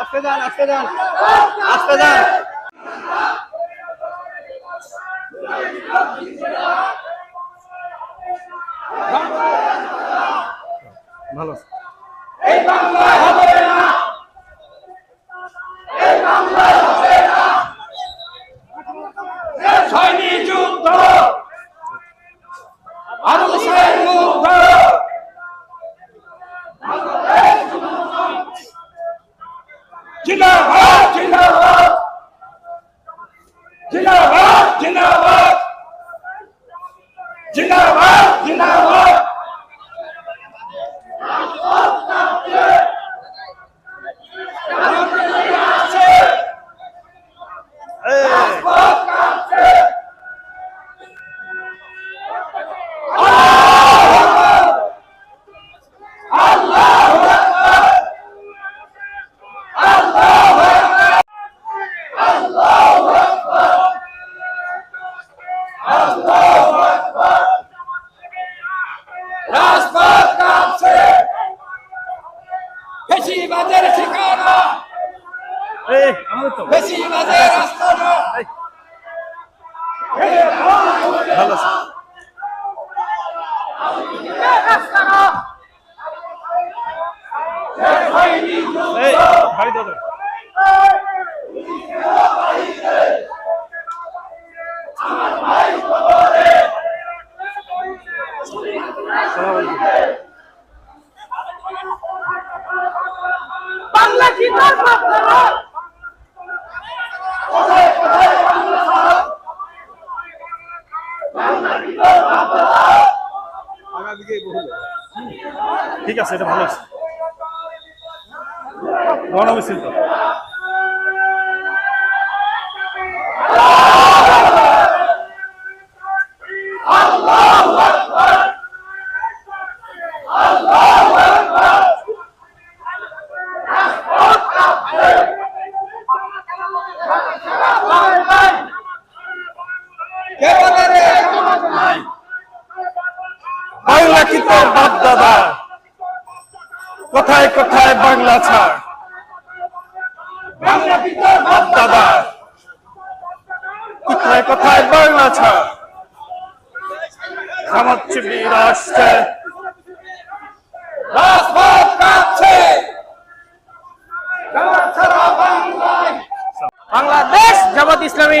আস্তে যান আস্তে যান আস্তে যান। রাজপথ ভালো দাও দাও। বাংলা কি ঠিক আছে, এটা ভালো আছে। গণমিছিল তো কে বলে রে? বাংলা কি তোর বাপ দাদা? কোথায় কোথায় বাংলা ছাড়। দাদা কোথায় কোথায় বাংলা ছাড়। খামাচ্ছি রাষ্ট্রে রাজপথ কাঁপছে। জামাত ছাড়া বাংলাদেশ জামাত ইসলামী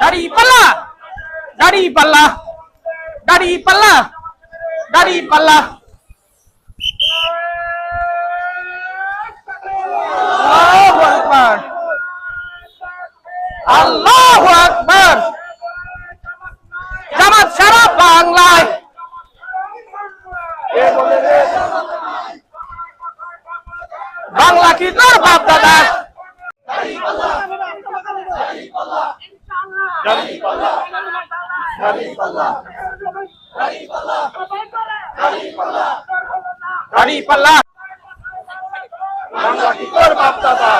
দাড়ি পাল্লা দাড়ি পাল্লা দাড়ি পাল্লা দাড়ি পাল্লা দাড়ি পাল্লা আল্লাহু আকবার আল্লাহু আকবার জামাত সারা বাংলায় বাংলা কি তোর বাপ দাদা দাড়ি পাল্লা। বাংলা কি বাপ দাদা?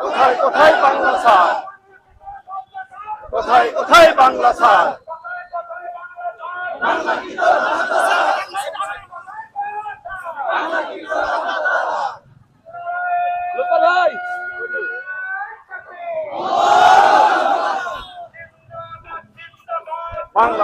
কোথায় কোথায় বাংলা ছাড় কোথায় কোথায় বাংলা ছাড় বাংলাদেশ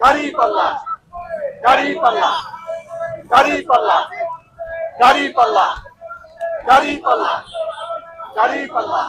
দাড়ি পাল্লা দাড়ি পাল্লা দাড়ি পাল্লা দাড়ি পাল্লা পাল্লা